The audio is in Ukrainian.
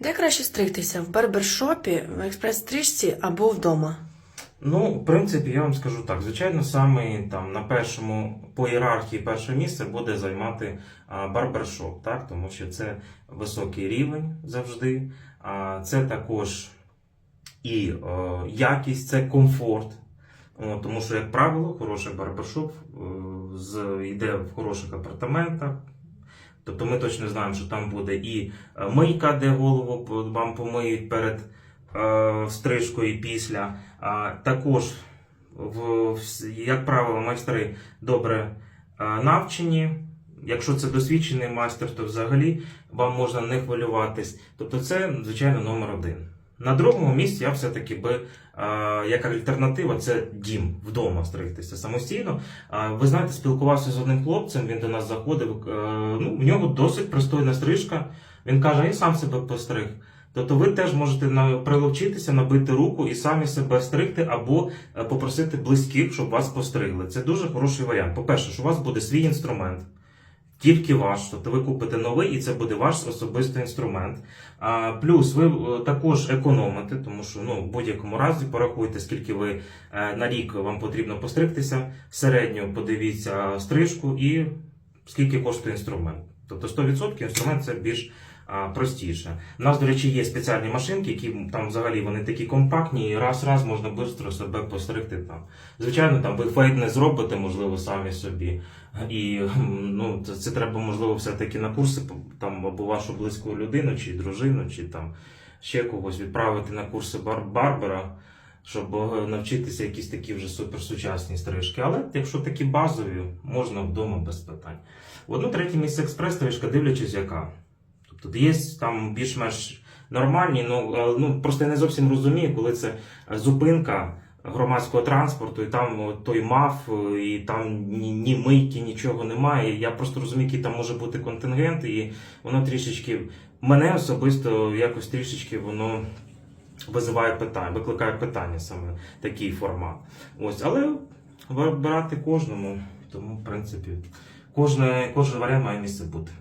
Де краще стригтися? В барбершопі, в експрес-стрижці або вдома? Ну, в принципі, я вам скажу так. Звичайно, саме там на першому по ієрархії перше місце буде займати барбершоп, так? тому що це високий рівень завжди. Це також і якість, це комфорт. Тому що, як правило, хороший барбершоп е, йде в хороших апартаментах. Тобто ми точно знаємо, що там буде і е, мийка, де голову вам помиють перед е, стрижкою і після. Також, як правило, майстри добре е, навчені. Якщо це досвідчений майстер, то взагалі вам можна не хвилюватись. Тобто, це, звичайно, номер один. На другому місці я все-таки би, як альтернатива, це дім вдома стригтися самостійно. Ви знаєте, спілкувався з одним хлопцем, він до нас заходив. е, Ну, в нього досить пристойна стрижка. Він каже, я сам себе постриг. Тобто ви теж можете приловчитися, набити руку і самі себе стригти або е, попросити близьких, щоб вас постригли. Це дуже хороший варіант. По-перше, що у вас буде свій інструмент. Тільки ваш, тобто ви купите новий, і це буде ваш особистий інструмент. А, плюс ви е, також економите, тому що ну, в будь-якому разі порахуйте, скільки ви е, на рік вам потрібно постригтися, середньо подивіться стрижку і скільки коштує інструмент. Тобто 100% інструмент це більш простіше. У нас, до речі, є спеціальні машинки, які там взагалі вони такі компактні, і раз-раз можна швидко себе постригти там. Звичайно, там ви фейк не зробите, можливо, самі собі. І ну, це, це треба, можливо, все-таки на курси там або вашу близьку людину, чи дружину, чи там ще когось відправити на курси бар- барбера, щоб е, навчитися якісь такі вже суперсучасні стрижки. Але якщо такі базові, можна вдома без питань. В одну третє місце експрес-стрижка, дивлячись, яка. Тобто є там більш-менш нормальні, ну, е, ну просто я не зовсім розумію, коли це зупинка громадського транспорту, і там той мав, е, і там ні, ні мийки, нічого немає. Я просто розумію, який там може бути контингент, і воно трішечки мене особисто якось трішечки воно визиває питання, викликає питання саме такий формат. Ось, але вибирати кожному, тому в принципі кожне, кожен варіант має місце бути.